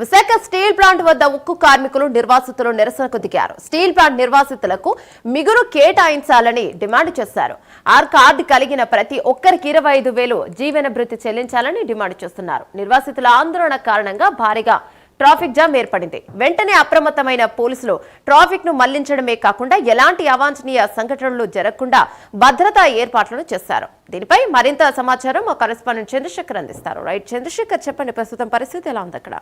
Visakha steel plant వద్ద ఉక్కు కార్మికులు నిర్వాసితులు నిరసనకు దిగారు. స్టీల్ ప్లాంట్ నిర్వాసితులకు మిగులు కేటాయించాలని డిమాండ్ చేశారు. ఆర్ కార్డు కలిగిన ప్రతి ఒక్కరికి ఇరవై ఐదు వేలు జీవన భృతి చెల్లించాలని డిమాండ్ చేస్తున్నారు. నిర్వాసితుల ఆందోళన కారణంగా భారీగా ట్రాఫిక్ జామ్ ఏర్పడింది. వెంటనే అప్రమత్తమైన పోలీసులు ట్రాఫిక్ను మళ్ళించడమే కాకుండా ఎలాంటి అవాంఛనీయ సంఘటనలు జరగకుండా భద్రతా ఏర్పాట్లను చేశారు. దీనిపై మరింత సమాచారం మా కరెస్పాండెంట్ చంద్రశేఖర్ అందిస్తారు. రైట్ చంద్రశేఖర్ చెప్పండి ప్రస్తుతం పరిస్థితి ఎలా ఉంది అక్కడ?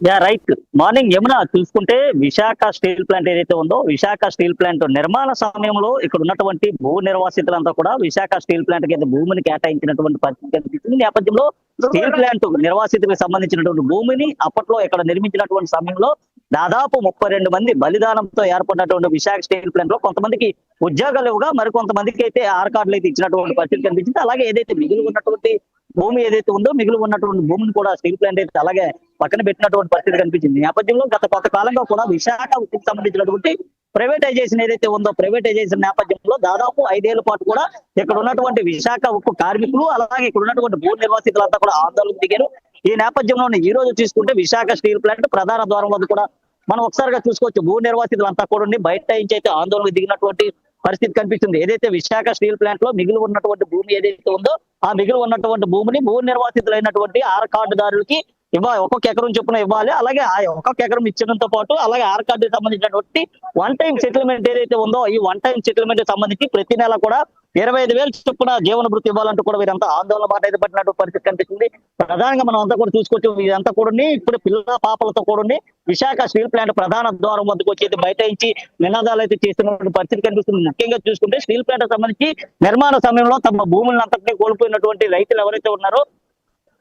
Yeah right. మార్నింగ్ యమున చూసుకుంటే విశాఖ స్టీల్ ప్లాంట్ ఏదైతే ఉందో విశాఖ స్టీల్ ప్లాంట్ నిర్మాణ సమయంలో ఇక్కడ ఉన్నటువంటి భూ నిర్వాసితులంతా కూడా విశాఖ స్టీల్ ప్లాంట్కి అయితే భూమిని కేటాయించినటువంటి పరిస్థితి కనిపిస్తుంది. నేపథ్యంలో స్టీల్ ప్లాంట్ నిర్వాసితులకు సంబంధించినటువంటి భూమిని అప్పట్లో ఇక్కడ నిర్మించినటువంటి సమయంలో దాదాపు ముప్పై రెండు మంది బలిదానంతో ఏర్పడినటువంటి విశాఖ స్టీల్ ప్లాంట్లో కొంతమందికి ఉద్యోగాలు ఇవ్వగా మరికొంతమందికి అయితే ఆర్ కార్డులు అయితే ఇచ్చినటువంటి పరిస్థితి కనిపించింది. అలాగే ఏదైతే మిగిలి ఉన్నటువంటి భూమి ఏదైతే ఉందో మిగిలి ఉన్నటువంటి భూమిని కూడా స్టీల్ ప్లాంట్ అయితే అలాగే పక్కన పెట్టినటువంటి పరిస్థితి కనిపించింది. నేపథ్యంలో గత కొంతకాలంగా కూడా విశాఖ ఉక్కు సంబంధించినటువంటి ప్రైవేటైజేషన్ ఏదైతే ఉందో ప్రైవేటైజేషన్ నేపథ్యంలో దాదాపు ఐదేళ్ళ పాటు కూడా ఇక్కడ ఉన్నటువంటి విశాఖ ఉక్కు కార్మికులు అలాగే ఇక్కడ ఉన్నటువంటి భూ నిర్వాసితులంతా కూడా ఆందోళన దిగారు. ఈ నేపథ్యంలోనే ఈ రోజు చూసుకుంటే విశాఖ స్టీల్ ప్లాంట్ ప్రధాన ద్వారం వద్ద కూడా మనం ఒకసారిగా చూసుకోవచ్చు. భూ నిర్వాసితులంతా కూడా ఉండి బయట నుంచి అయితే ఆందోళనకు దిగినటువంటి పరిస్థితి కనిపిస్తుంది. ఏదైతే విశాఖ స్టీల్ ప్లాంట్లో మిగిలి ఉన్నటువంటి భూమి ఏదైతే ఉందో ఆ మిగిలి ఉన్నటువంటి భూమిని భూ నిర్వాసితులైనటువంటి ఆర్ కార్డుదారులకి ఇవ్వాలి ఒక్కొక్క ఎకరం చొప్పున ఇవ్వాలి. అలాగే ఆ ఒక్కొక్క ఎకరం ఇచ్చడంతో పాటు అలాగే ఆర్ కార్డు సంబంధించినటువంటి వన్ టైం సెటిల్మెంట్ ఏదైతే ఉందో ఈ వన్ టైం సెటిల్మెంట్ సంబంధించి ప్రతి నెల కూడా ఇరవై ఐదు వేలు చొప్పున జీవన వృత్తి ఇవ్వాలంటూ కూడా వీరంతా ఆందోళన బాట అయితే పట్టినట్టు పరిస్థితి కనిపిస్తుంది. ప్రధానంగా మనం అంతా కూడా చూసుకోవచ్చు ఇదంతా కూడా ఇప్పుడు పిల్లల పాపలతో కూడా విశాఖ స్టీల్ ప్లాంట్ ప్రధాన ద్వారం వద్దకు వచ్చేది బయట బైఠాయించి నినాదాలు అయితే చేస్తున్నటువంటి పరిస్థితి కనిపిస్తుంది. ముఖ్యంగా చూసుకుంటే స్టీల్ ప్లాంట్ సంబంధించి నిర్మాణ సమయంలో తమ భూములను అంతటినీ కోల్పోయినటువంటి రైతులు ఎవరైతే ఉన్నారో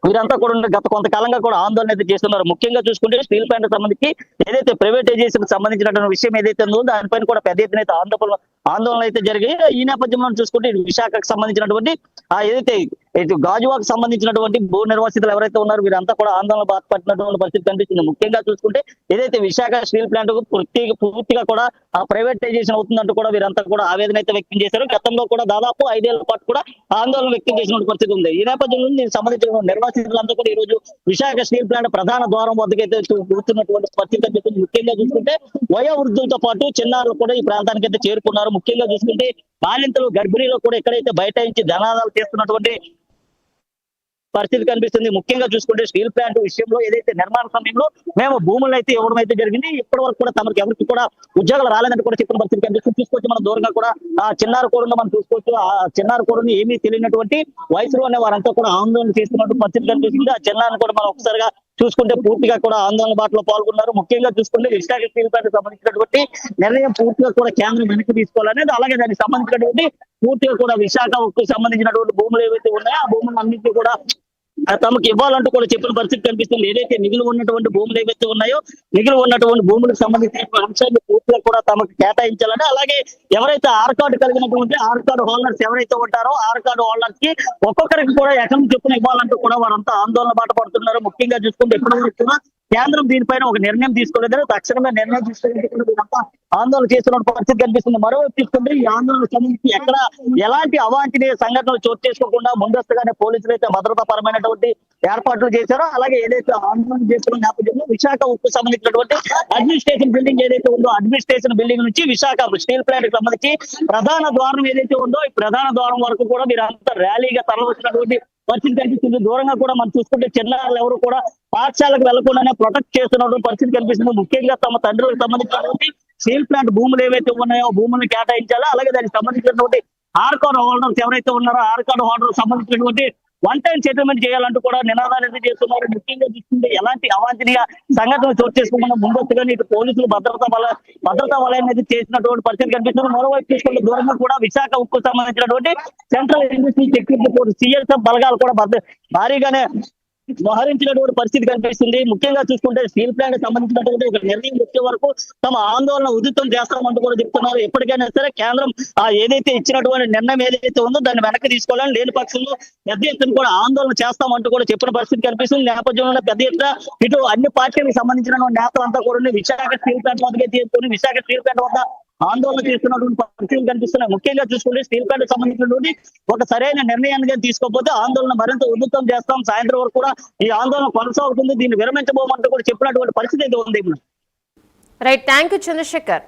వీరంతా కూడా గత కొంతకాలంగా కూడా ఆందోళన అయితే చేస్తున్నారు. ముఖ్యంగా చూసుకుంటే స్టీల్ ప్లాంట్ సంబంధించి ఏదైతే ప్రైవేటైజేషన్ సంబంధించినటువంటి విషయం ఏదైతే ఉందో దానిపైన కూడా పెద్ద ఎత్తున అయితే ఆందోళన ఆందోళన అయితే జరిగాయి. ఈ నేపథ్యంలో చూసుకుంటే విశాఖకు సంబంధించినటువంటి ఆ ఏదైతే ఇటు గాజువాకు సంబంధించినటువంటి భూ నిర్వాసితులు ఎవరైతే ఉన్నారో వీరంతా కూడా ఆందోళన బాధపడినటువంటి పరిస్థితి కనిపిస్తుంది. ముఖ్యంగా చూసుకుంటే ఏదైతే విశాఖ స్టీల్ ప్లాంట్ పూర్తి పూర్తిగా కూడా ఆ ప్రైవేటైజేషన్ అవుతుందంటూ కూడా వీరంతా కూడా ఆవేదన అయితే వ్యక్తం చేశారు. గతంలో కూడా దాదాపు ఐదేళ్ళ పాటు కూడా ఆందోళన వ్యక్తం చేసిన పరిస్థితి ఉంది. ఈ నేపథ్యంలో దీనికి సంబంధించిన నిర్వాసితులంతా కూడా ఈ రోజు విశాఖ స్టీల్ ప్లాంట్ ప్రధాన ద్వారం వద్దకైతే కూర్చున్నటువంటి పరిస్థితి కనిపిస్తుంది. ముఖ్యంగా చూసుకుంటే వయోవృద్ధులతో పాటు చిన్నారులు కూడా ఈ ప్రాంతానికి అయితే చేరుకున్నారు. ముఖ్యంగా చూసుకుంటే బాలింతలు గర్భిణీలో కూడా ఎక్కడైతే బయటాయించి ధనాదాలు చేస్తున్నటువంటి పరిస్థితి కనిపిస్తుంది. ముఖ్యంగా చూసుకుంటే స్టీల్ ప్లాంట్ విషయంలో ఏదైతే నిర్మాణ సమయంలో మేము భూములు అయితే ఇవ్వడం అయితే జరిగింది. ఇప్పటి వరకు కూడా తమకు ఎవరికి కూడా ఉద్యోగాలు రాలేదని కూడా చెప్పిన పరిస్థితి కనిపిస్తుంది. చూసుకోవచ్చు మనం దూరంగా కూడా ఆ చిన్నారు మనం చూసుకోవచ్చు. ఆ చిన్నారు కూడా ఏమీ తెలియనటువంటి వయసులో అనే వారంతా కూడా ఆందోళన చేస్తున్నట్టు పరిస్థితి కనిపిస్తుంది. ఆ చిన్నారని కూడా మనం ఒకసారిగా చూసుకుంటే పూర్తిగా కూడా ఆందోళన బాటలో పాల్గొన్నారు. ముఖ్యంగా చూసుకుంటే విశాఖ స్టీల్ ప్లాంట్ సంబంధించినటువంటి నిర్ణయం పూర్తిగా కూడా కేంద్రం వెనక్కి తీసుకోవాలనేది అలాగే దానికి సంబంధించినటువంటి పూర్తిగా కూడా విశాఖ సంబంధించినటువంటి భూములు ఏవైతే ఉన్నాయో ఆ భూములు అన్నింటినీ కూడా తమకు ఇవ్వాలంటూ కూడా చెప్పిన పరిస్థితి కనిపిస్తుంది. ఏదైతే మిగిలి ఉన్నటువంటి భూములు ఏవైతే ఉన్నాయో మిగిలి ఉన్నటువంటి భూములకు సంబంధించిన అంశాన్ని పూర్తిగా కూడా తమకు కేటాయించాలని అలాగే ఎవరైతే ఆర్ కార్డు కలిగినటువంటి ఆర్ కార్డు హోల్డర్స్ ఎవరైతే ఉంటారో ఆర్ కార్డు హోల్డర్స్కి ఒక్కొక్కరికి కూడా ఎకరం చొప్పున ఇవ్వాలంటూ కూడా వారంతా ఆందోళన బాట పడుతున్నారు. ముఖ్యంగా చూసుకుంటే ఇప్పటివరకు కూడా కేంద్రం దీనిపైన ఒక నిర్ణయం తీసుకోలేదు తక్షణమే నిర్ణయం తీసుకోలేదు ఆందోళన చేస్తున్న పరిస్థితి కనిపిస్తుంది. మరోవైపు తీసుకుంటే ఈ ఆందోళన సంబంధించి ఎక్కడ ఎలాంటి అవాంఛనీయ సంఘటనలు చోటు చేసుకోకుండా ముందస్తుగానే పోలీసులు అయితే భద్రతాపరమైనటువంటి ఏర్పాట్లు చేశారో అలాగే ఏదైతే ఆందోళన చేస్తున్న నేపథ్యంలో విశాఖ ఉక్కు సంబంధించినటువంటి అడ్మినిస్ట్రేషన్ బిల్డింగ్ ఏదైతే ఉందో అడ్మినిస్ట్రేషన్ బిల్డింగ్ నుంచి విశాఖ స్టీల్ ప్లాంట్ సంబంధించి ప్రధాన ద్వారం ఏదైతే ఉందో ఈ ప్రధాన ద్వారం వరకు కూడా మీరు అంతా ర్యాలీగా తరలివచ్చినటువంటి పరిస్థితి కనిపిస్తుంది. దూరంగా కూడా మనం చూసుకుంటే చిన్నారులు ఎవరు కూడా పాఠశాలకు వెళ్ళకుండానే ప్రొటెక్ట్ చేస్తున్నటువంటి పరిస్థితి కనిపిస్తుంది. ముఖ్యంగా తమ తండ్రులకు సంబంధించినటువంటి స్టీల్ ప్లాంట్ భూములు ఏవైతే ఉన్నాయో భూములను కేటాయించాలో? అలాగే దానికి సంబంధించినటువంటి ఆర్కార్డ్ హోల్డర్స్ ఎవరైతే ఉన్నారో ఆర్కార్డ్ హోల్డర్ సంబంధించినటువంటి వన్ టైం సెటిల్మెంట్ చేయాలంటూ కూడా నినాదాలు అయితే చేస్తున్నారు? ముఖ్యంగా చూస్తుంటే ఎలాంటి అవాంఛనీయ సంఘటనలు చోటు చేసుకోకుండా ముందస్తుగా ఇటు పోలీసులు భద్రతా బల భద్రతా వలయం అనేది చేసినటువంటి పరిస్థితి కనిపిస్తుంది. మరోవైపు చూసుకుంటే దూరంగా కూడా విశాఖ ఉక్కు సంబంధించినటువంటి central industry security force CSF బలగాలు కూడా భారీగానే మోహరించినటువంటి పరిస్థితి కనిపిస్తుంది. ముఖ్యంగా చూసుకుంటే స్టీల్ ప్లాంట్ సంబంధించినటువంటి ఒక నిర్ణయం వచ్చే వరకు తమ ఆందోళన ఉధృతం చేస్తామంటూ కూడా చెప్తున్నారు. ఎప్పటికైనా సరే కేంద్రం ఆ ఏదైతే ఇచ్చినటువంటి నిర్ణయం ఏదైతే ఉందో దాన్ని వెనక్కి తీసుకోవాలని లేని పక్షంలో పెద్ద ఎత్తున కూడా ఆందోళన చేస్తామంటూ కూడా చెప్పిన పరిస్థితి కనిపిస్తుంది. నేపథ్యంలో పెద్ద ఎత్తున ఇటు అన్ని పార్టీలకు సంబంధించిన నేతలంతా కూడా విశాఖ స్టీల్ ప్లాంట్ వద్దకే తీసుకొని విశాఖ స్టీల్ ప్లాంట్ వద్ద ఆందోళన చేస్తున్నటువంటి పరిస్థితులు కనిపిస్తున్నాయి. ముఖ్యంగా చూసుకుంటే స్టీల్ ప్లాంట్ సంబంధించినటువంటి ఒక సరైన నిర్ణయాన్ని కానీ తీసుకోకపోతే ఆందోళన మరింత ఉధృతం చేస్తాం. సాయంత్రం వరకు కూడా ఈ ఆందోళన కొనసాగుతుంది. దీన్ని విరమించబోమంటూ కూడా చెప్పినటువంటి పరిస్థితి అయితే ఉంది. Right thank you Chandrasekhar